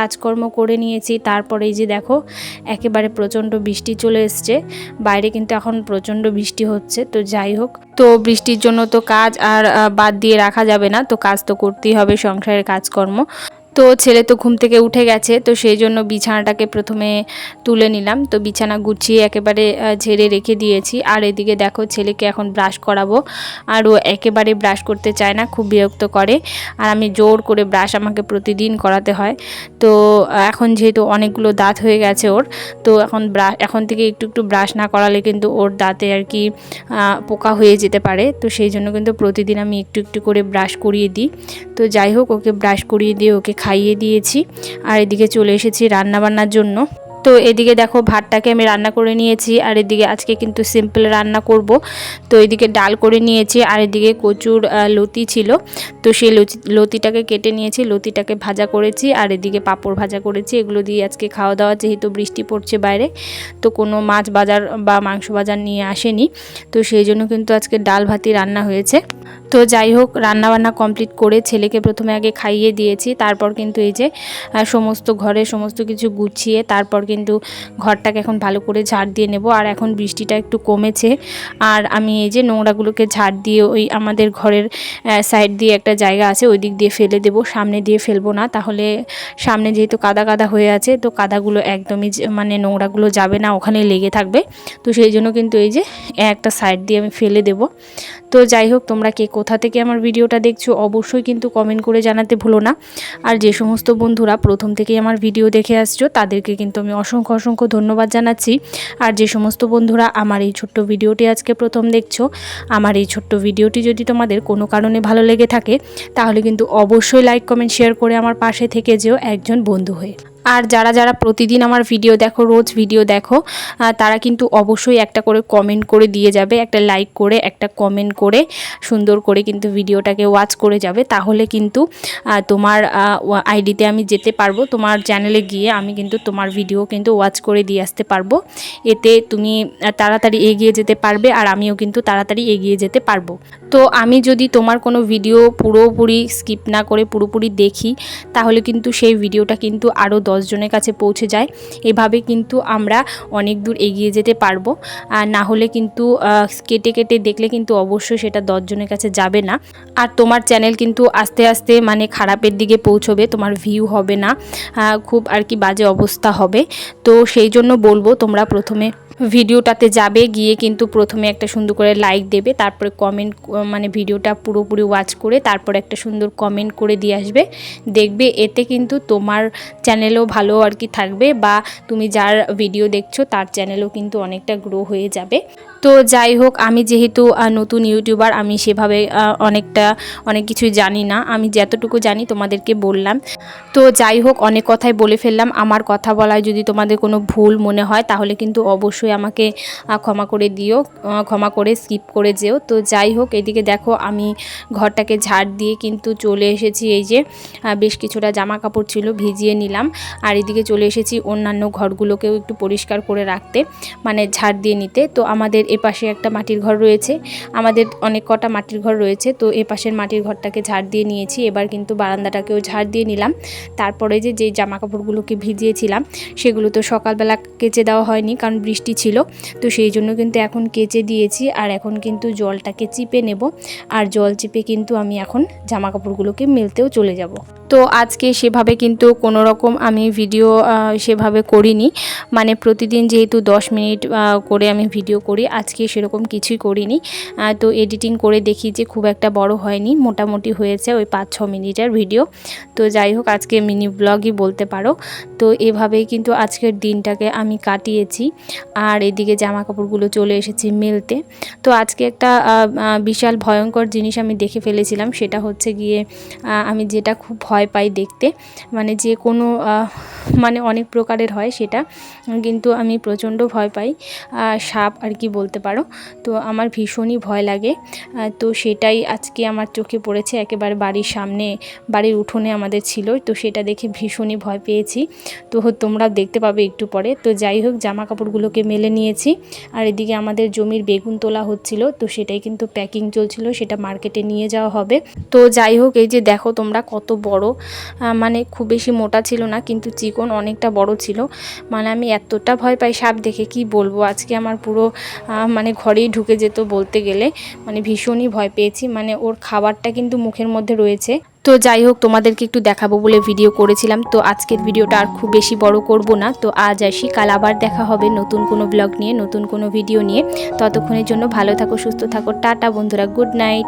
কাজকর্ম করে নিয়েছি। তারপরে এই যে দেখো, একেবারে প্রচণ্ড বৃষ্টি চলে এসছে। বাইরে কিন্তু এখন প্রচণ্ড বৃষ্টি হচ্ছে, তো যাই হোক। তো বৃষ্টির জন্য তো কাজ আর বাদ দিয়ে রাখা যাবে না, তো কাজ তো করতেই হবে সংসারের কাজকর্ম। তো ছেলে তো ঘুম থেকে উঠে গেছে, তো সেই জন্য বিছানাটাকে প্রথমে তুলে নিলাম। তো বিছানা গুছিয়ে একেবারে ঝেড়ে রেখে দিয়েছি। আর এদিকে দেখো ছেলেকে এখন ব্রাশ করাবো। আর ও একেবারে ব্রাশ করতে চায় না, খুব বিরক্ত করে। আর আমি জোর করে ব্রাশ আমাকে প্রতিদিন করাতে হয়। তো এখন যেহেতু অনেকগুলো দাঁত হয়ে গেছে ওর, তো এখন ব্রাশ এখন থেকে একটু একটু ব্রাশ না করালে কিন্তু ওর দাঁতে আর কি পোকা হয়ে যেতে পারে। তো সেই জন্য কিন্তু প্রতিদিন আমি একটু একটু করে ব্রাশ করিয়ে দিই। তো যাই হোক, ওকে ব্রাশ করিয়ে দিয়ে ওকে খাইয়ে দিয়েছি। আর এদিকে চলে এসেছি রান্নাবান্নার জন্য। তো এদিকে দেখো ভাতটাকে আমি রান্না করে নিয়েছি, আর এদিকে আজকে কিন্তু সিম্পল রান্না করব। তো এদিকে ডাল করে নিয়েছি, আর এদিকে কচুর লতি ছিল। তো সেই লতি, লতিটাকে কেটে নিয়েছি, লতিটাকে ভাজা করেছি, আর এদিকে পাঁপড় ভাজা করেছি। এগুলো দিয়ে আজকে খাওয়া দাওয়া, যেহেতু বৃষ্টি পড়ছে বাইরে, তো কোনো মাছ বাজার বা মাংস বাজার নিয়ে আসেনি। তো সেই জন্য কিন্তু আজকে ডাল ভাতি রান্না হয়েছে। তো যাই হোক রান্না বান্না কমপ্লিট করে ছেলেকে প্রথমে আগে খাইয়ে দিয়েছি। তারপর কিন্তু এই যে সমস্ত ঘরে সমস্ত কিছু গুছিয়ে, তারপর কিন্তু ঘরটাকে এখন ভালো করে ঝাড় দিয়ে নেব। আর এখন বৃষ্টিটা একটু কমেছে। আর আমি এই যে নোংরাগুলোকে ঝাড় দিয়ে ওই আমাদের ঘরের সাইড দিয়ে একটা জায়গা আছে, ওই দিক দিয়ে ফেলে দেব। সামনে দিয়ে ফেলব না। তাহলে সামনে যেহেতু কাদা কাদা হয়ে আছে, তো কাদাগুলো একদমই মানে নোংরাগুলো যাবে না, ওখানে লেগে থাকবে। তো সেই জন্য কিন্তু এই যে, একটা সাইড দিয়ে আমি ফেলে দেব। তো যাই হোক, তোমরা কে কোথা থেকে আমার ভিডিওটা দেখছ অবশ্যই কিন্তু কমেন্ট করে জানাতে ভুলো না। আর যে সমস্ত বন্ধুরা প্রথম থেকেই আমার ভিডিও দেখে আসছো, তাদেরকে কিন্তু আমি অসংখ্য অসংখ্য ধন্যবাদ জানাচ্ছি। আর যে সমস্ত বন্ধুরা আমার এই ছোট্ট ভিডিওটি আজকে প্রথম দেখছ, আমার এই ছোট্ট ভিডিওটি যদি তোমাদের কোনো কারণে ভালো লেগে থাকে, তাহলে কিন্তু অবশ্যই লাইক কমেন্ট শেয়ার করে আমার পাশে থেকে যেও একজন বন্ধু হয়ে। আর যারা যারা প্রতিদিন আমার ভিডিও দেখো, রোজ ভিডিও দেখো তারা কিন্তু অবশ্যই একটা করে কমেন্ট করে দিয়ে যাবে, একটা লাইক করে, একটা কমেন্ট করে, সুন্দর করে কিন্তু ভিডিওটাকে ওয়াচ করে যাবে। তাহলে কিন্তু তোমার আইডিতে আমি যেতে পারব, তোমার চ্যানেলে গিয়ে আমি কিন্তু তোমার ভিডিও কিন্তু ওয়াচ করে দিয়ে আসতে পারব। এতে তুমি তাড়াতাড়ি এগিয়ে যেতে পারবে আর আমিও কিন্তু তাড়াতাড়ি এগিয়ে যেতে পারব। তো আমি যদি তোমার কোনো ভিডিও পুরোপুরি স্কিপ না করে পুরোপুরি দেখি, তাহলে কিন্তু সেই ভিডিওটা কিন্তু আরও দশজনের কাছে পৌঁছে যায়। এভাবে কিন্তু আমরা অনেক দূর এগিয়ে যেতে পারব। আর না হলে কিন্তু কেটে কেটে দেখলে কিন্তু অবশ্যই সেটা দশজনের কাছে যাবে না। আর তোমার চ্যানেল কিন্তু আস্তে আস্তে মানে খারাপের দিকে পৌঁছবে, তোমার ভিউ হবে না। খুব আর কি বাজে অবস্থা হবে। তো সেই জন্য বলব, তোমরা প্রথমে ভিডিওটাতে যাবে, গিয়ে কিন্তু প্রথমে একটা সুন্দর করে লাইক দেবে, তারপরে কমেন্ট মানে ভিডিওটা পুরোপুরি ওয়াচ করে, তারপরে একটা সুন্দর কমেন্ট করে দিয়ে আসবে। দেখবে এতে কিন্তু তোমার চ্যানেলও ভালো আর কি থাকবে, বা তুমি যার ভিডিও দেখছ, তার চ্যানেলও কিন্তু অনেকটা গ্রো হয়ে যাবে। তো যাই হোক, আমি যেহেতু নতুন ইউটিউবার, আমি সেভাবে অনেকটা, অনেক কিছুই জানি না। আমি যতটুকু জানি তোমাদেরকে বললাম। তো যাই হোক, অনেক কথাই বলে ফেললাম। আমার কথা বলায় যদি তোমাদের কোনো ভুল মনে হয়, তাহলে কিন্তু অবশ্যই আমাকে ক্ষমা করে দিও ক্ষমা করে স্কিপ করে যেও। তো যাই হোক, এদিকে দেখো, আমি ঘরটাকে ঝাড় দিয়ে কিন্তু চলে এসেছি। এই যে বেশ কিছুটা জামা কাপড় ছিল, ভিজিয়ে নিলাম। আর এদিকে চলে এসেছি অন্যান্য ঘরগুলোকেও একটু পরিষ্কার করে রাখতে মানে ঝাড় দিয়ে নিতে। তো আমাদের এপাশে একটা মাটির ঘর রয়েছে। আমাদের অনেক কটা মাটির ঘর রয়েছে, তো এপাশের মাটির ঘরটাকে ঝাড় দিয়ে নিয়েছি। এবার কিন্তু বারান্দাটাকেও ঝাড় দিয়ে নিলাম। তারপরে যে যেই জামা কাপড়গুলোকে ভিজিয়েছিলাম, সেগুলো তো সকালবেলা কেচে দেওয়া হয়নি, কারণ বৃষ্টি ছিল। তো সেই জন্য কিন্তু এখন কেচে দিয়েছি, আর এখন কিন্তু জলটাকে চিপে নেব। আর জল চিপে কিন্তু আমি এখন জামা কাপড়গুলোকে মেলতেও চলে যাব। তো আজকে সেভাবে কিন্তু কোনো রকম আমি ভিডিও সেভাবে করিনি। মানে প্রতিদিন যেহেতু দশ মিনিট করে আমি ভিডিও করি, আজকে সেরকম কিছুই করিনি। তো এডিটিং করে দেখি যে খুব একটা বড় হয়নি, মোটামুটি হয়েছে ওই পাঁচ ছ মিনিটের ভিডিও তো যাই হোক, আজকে মিনি ব্লগই বলতে পারো। তো এভাবেই কিন্তু আজকের দিনটাকে আমি কাটিয়েছি। আর এদিকে জামা কাপড়গুলো চলে এসেছি মেলতে। তো আজকে একটা বিশাল ভয়ঙ্কর জিনিস আমি দেখে ফেলেছিলাম। সেটা হচ্ছে গিয়ে আমি যেটা খুব ভয় পাই দেখতে। মানে যে কোনো মানে অনেক প্রকারের হয় সেটা। কিন্তু আমি প্রচণ্ড ভয় পাই। সাপ আর কি বলতে পারো। তো আমার ভীষণই ভয় লাগে। তো সেটাই আজকে আমার চোখে পড়েছে। একেবারে বাড়ির সামনে, বাড়ির উঠোনে আমাদের ছিল। তো সেটা দেখে ভীষণই ভয় পেয়েছি। তো তোমরা দেখতে পাবে একটু পরে। তো যাই হোক জামা কাপড়গুলোকে মেলে নিয়েছি। আর এদিকে আমাদের জমির বেগুন তোলা হচ্ছিল। তো সেটাই কিন্তু প্যাকিং চলছিল। সেটা মার্কেটে নিয়ে যাওয়া হবে। তো যাই হোক, এই যে দেখো তোমরা কত বড় মানে খুব বেশি মোটা ছিল না, কিন্তু চিকন অনেকটা বড় ছিল। মানে আমি এতটা ভয় পাই সাপ দেখে, কি বলব? আজকে আমার পুরো মানে ঘরেই ঢুকে যেত বলতে গেলে। মানে ভীষণই ভয় পেয়েছি। মানে ওর খাবারটা কিন্তু মুখের মধ্যে রয়েছে। তো যাই হোক, তোমাদেরকে একটু দেখাবো বলে ভিডিও করেছিলাম। তো আজকের ভিডিওটা আর খুব বেশি বড় করব না। তো আজ আসি। কাল আবার দেখা হবে নতুন কোনো ব্লগ নিয়ে, নতুন কোনো ভিডিও নিয়ে। ততক্ষণের জন্য ভালো থাকো, সুস্থ থাকো। টাটা বন্ধুরা গুড নাইট